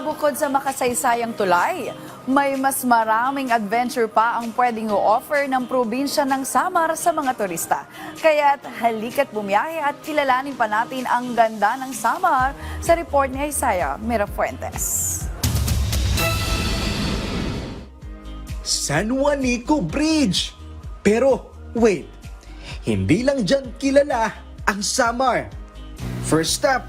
bukod sa makasaysayang tulay, may mas maraming adventure pa ang pwedeng i-offer ng probinsya ng Samar sa mga turista. Kaya't halika't bumiyahe at kilalanin pa natin ang ganda ng Samar sa report ni Isaiah Mirafuentes. San Juanico Bridge. Pero wait, hindi lang dyan kilala ang Samar. First step,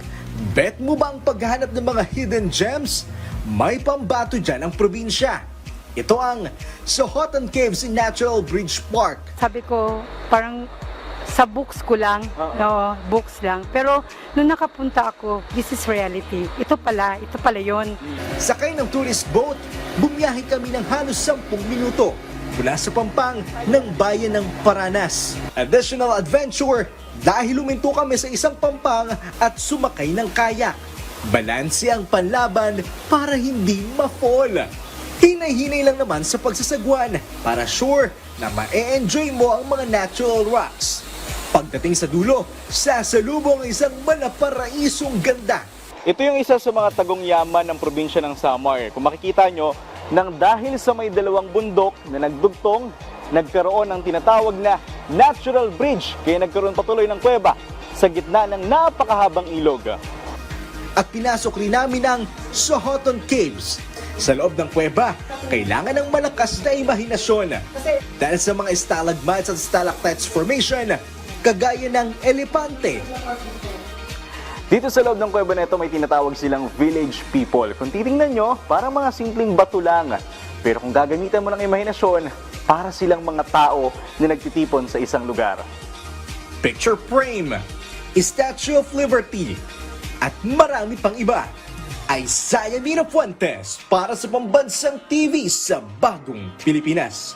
bet mo ba ang paghahanap ng mga hidden gems? May pambato dyan ang probinsya. Ito ang Sohoton Caves in Natural Bridge Park. sabi ko, parang sa books ko lang, no, books lang. Pero nung nakapunta ako, this is reality. Ito pala, ito pala yon. Sakay ng tourist boat, bumiyahe kami ng halos 10 minuto mula sa pampang ng bayan ng Paranas. Additional adventure dahil huminto kami sa isang pampang at sumakay ng kayak. Balanse ang panlaban para hindi ma-fall. Hinay-hinay lang naman sa pagsasagwan para sure na ma-enjoy mo ang mga natural rocks. Pagdating sa dulo, sasalubong ang isang malaparaisong ganda Ito yung isa sa mga tagong yaman ng probinsya ng Samar. Kung makikita nyo, nang dahil sa may dalawang bundok na nagdugtong, nagkaroon ng tinatawag na natural bridge. Kaya nagkaroon patuloy ng kuweba sa gitna ng napakahabang ilog. at pinasok rin namin ang Sohoton Caves. Sa loob ng kuweba, kailangan ng malakas na imahinasyon. Dahil sa mga stalagmites at stalactites formation, kagaya ng elepante, Dito sa loob ng kuweba na may tinatawag silang village people. Kung titingnan nyo, parang mga simpleng bato lang. Pero kung gagamitan mo ng imahinasyon, para silang mga tao na nagtitipon sa isang lugar. picture frame, Statue of Liberty, at marami pang iba. Isaiah Mira Fuentes para sa Pambansang TV sa Bagong Pilipinas.